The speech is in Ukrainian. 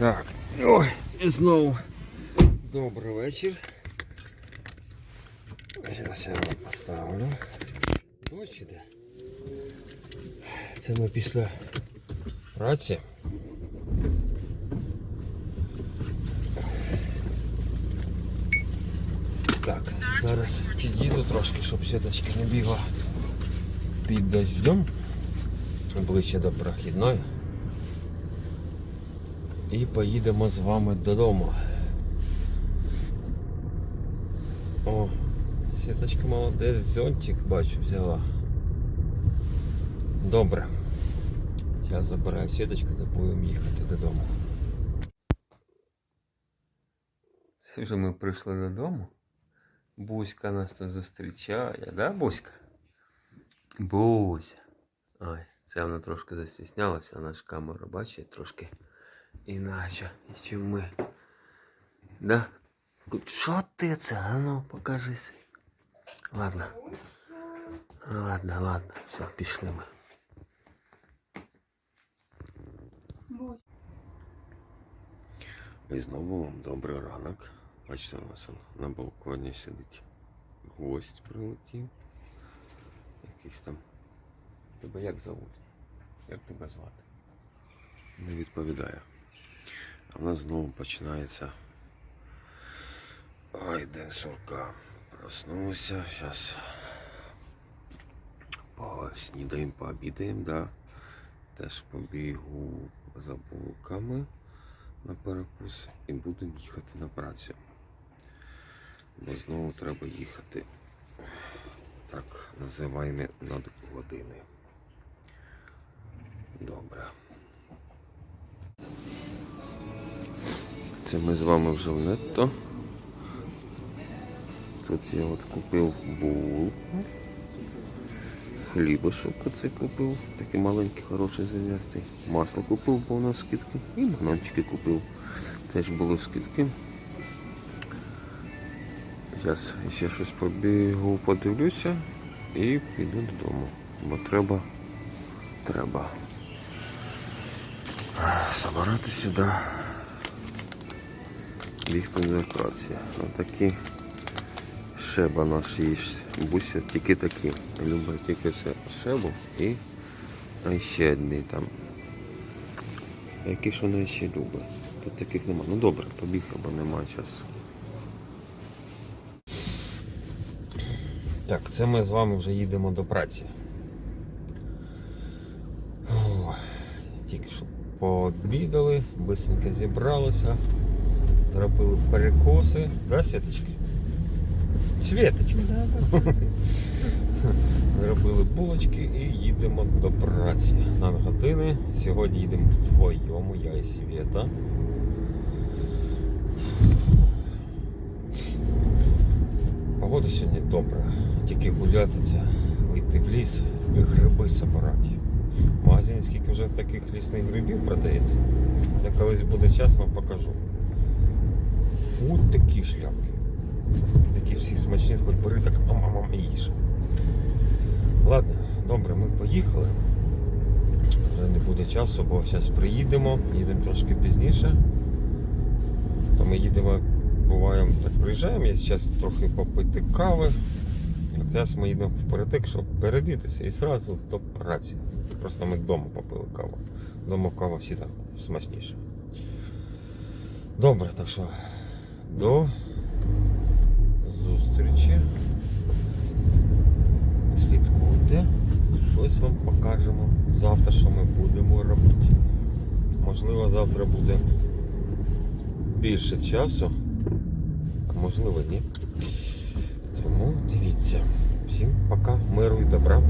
Так, ой, і знову добрий вечір. Зараз я вам поставлю. Дощ іде. Це ми після праці. Так, зараз під'їду трошки, щоб сіточка не бігла під дождем. Ближче до прохідної. І поїдемо з вами додому. О, сіточка молодець, зонтик бачу взяла. Добре. Зараз забираю сіточку та будемо їхати додому. Це вже ми прийшли додому. Буська нас тут зустрічає, да, Буська? Буся. Ой, це вона трошки застіснялася, вона ж камеру бачить трошки іначе, ніж ми. Да? Що ти це? А ну, покажись. Ладно. Ладно, ладно, все, пішли ми. І знову вам добрий ранок. Бачите, у нас на балконі сидить гость прилетів. Якийсь там. Тебе як зовуть? Як тебе звати? Не відповідає. В нас знову починається. Ой, день сурка. Проснулся. Зараз поснідаємо, пообідаємо, да. Теж побігу за булками на перекус і будемо їхати на працю. Бо знову треба їхати так називаємо надгодини. Добре. Це ми з вами вже в нетто. Тут я от купив булку. Хлібушок оце купив. Такий маленький, хороший зав'язний. Масло купив, бо у нас скидки. І бананчики купив. Теж були скидки. Зараз ще щось побігу, подивлюся і піду додому. Бо треба, треба забирати сюди. До праці. Отакі шеба наші є. Буся тільки такі. Любить тільки це шебу і ще одні там. Які ж вона ще любить. Тут таких нема. Ну добре, побіг, бо немає часу. Так, це ми з вами вже їдемо до праці. Тільки що пообідали, бисенько зібралися, зробили перекоси. Да, Світочки? Світочки. Зробили булочки і їдемо до праці. На години. Сьогодні їдемо вдвоєм, я і Свєта. Погода сьогодні добра. Тільки гуляти це, вийти в ліс і гриби собирати. В магазині скільки вже таких лісних грибів продається. Я колись буде час вам покажу. От такі шляпки. Такі всі смачні, хоч бери так ам-ам-ам і їж. Ладно, добре, ми поїхали. Вже не буде часу, бо зараз приїдемо, їдемо трошки пізніше. То ми їдемо, буваємо, так приїжджаємо, я зараз трохи попити кави. І зараз ми їдемо вперед, щоб передитися і одразу до праці. Просто ми вдома попили каву. Вдома кава всі так смачніша. Добре, так що до зустрічі. Слідкуйте, щось вам покажемо завтра, що ми будемо робити. Можливо, завтра буде більше часу, а можливо ні. Тому дивіться. Всім пока, миру і добра.